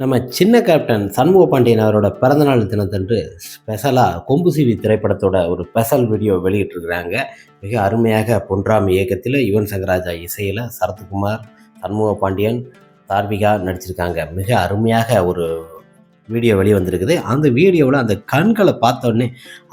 நம்ம சின்ன கேப்டன் சண்முக பாண்டியன் அவரோட பிறந்தநாள் தினத்தன்று ஸ்பெஷலாக கொம்புசிவி திரைப்படத்தோட ஒரு ஸ்பெஷல் வீடியோ வெளியிட்டிருக்கிறாங்க. மிக அருமையாக பொன்றாம் இயக்கத்தில் யுவன் சங்கராஜா இசையில் சரத்குமார் சண்முக பாண்டியன் தார்விகா நடிச்சிருக்காங்க. மிக அருமையாக ஒரு வீடியோ வெளியே வந்திருக்குது. அந்த வீடியோவில் அந்த கண்களை பார்த்தோன்னே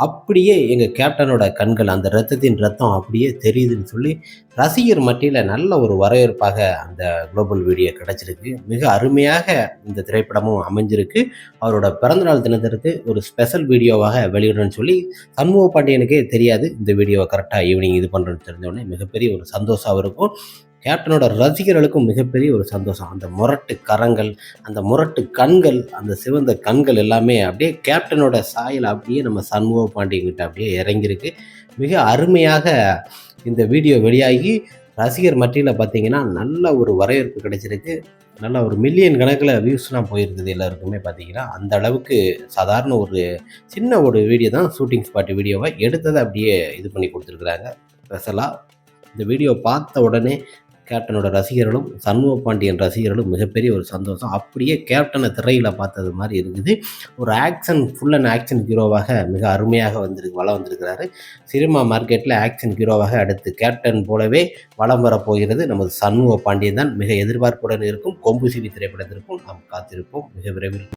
அப்படியே எங்கள் கேப்டனோட கண்கள் அந்த ரத்தத்தின் ரத்தம் அப்படியே தெரியுதுன்னு சொல்லி ரசிகர் மட்டியில் நல்ல ஒரு வரவேற்பாக அந்த குளோபல் வீடியோ கிடச்சிருக்கு. மிக அருமையாக இந்த திரைப்படமும் அமைஞ்சிருக்கு. அவரோட பிறந்தநாள் தினத்திற்கு ஒரு ஸ்பெஷல் வீடியோவாக வெளியிடணும்னு சொல்லி சண்முக பாண்டியனுக்கே தெரியாது. இந்த வீடியோவை கரெக்டாக ஈவினிங் இது பண்ணுறேன்னு தெரிஞ்சோடனே மிகப்பெரிய ஒரு சந்தோஷம் இருக்கும். கேப்டனோட ரசிகர்களுக்கும் மிகப்பெரிய ஒரு சந்தோஷம். அந்த முரட்டு கரங்கள் அந்த முரட்டு கண்கள் அந்த சிவந்த கண்கள் எல்லாமே அப்படியே கேப்டனோட சாயல் அப்படியே நம்ம சண்முக பாண்டியங்கிட்ட அப்படியே இறங்கியிருக்கு. மிக அருமையாக இந்த வீடியோ வெளியாகி ரசிகர் மட்டியில் பார்த்தீங்கன்னா நல்ல ஒரு வரவேற்பு கிடைச்சிருக்கு. நல்ல ஒரு மில்லியன் கணக்கில் வியூஸ்லாம் போயிருக்குது எல்லாருக்குமே பார்த்தீங்கன்னா அந்த அளவுக்கு சாதாரண ஒரு சின்ன ஒரு வீடியோ தான் ஷூட்டிங் ஸ்பாட் வீடியோவை எடுத்ததை அப்படியே இது பண்ணி கொடுத்துருக்குறாங்க. ஸ்பெஷலாக இந்த வீடியோ பார்த்த உடனே கேப்டனோட ரசிகர்களும் சண்முக பாண்டியன் ரசிகர்களும் மிகப்பெரிய ஒரு சந்தோஷம். அப்படியே கேப்டனை திரையில் பார்த்தது மாதிரி இருக்குது. ஒரு ஆக்ஷன் ஃபுல் அண்ட் ஆக்ஷன் ஹீரோவாக மிக அருமையாக வந்திருக்கு வளம் வந்திருக்கிறாரு. சினிமா மார்க்கெட்டில் ஆக்ஷன் ஹீரோவாக அடுத்து கேப்டன் போலவே வளம் வரப்போகிறது நமது சண்முக பாண்டியன் தான் மிக எதிர்பார்ப்புடன் இருக்கும். கொம்பு சிவி திரைப்படத்திற்கும் நாம் காத்திருப்போம். மிக விரைவில்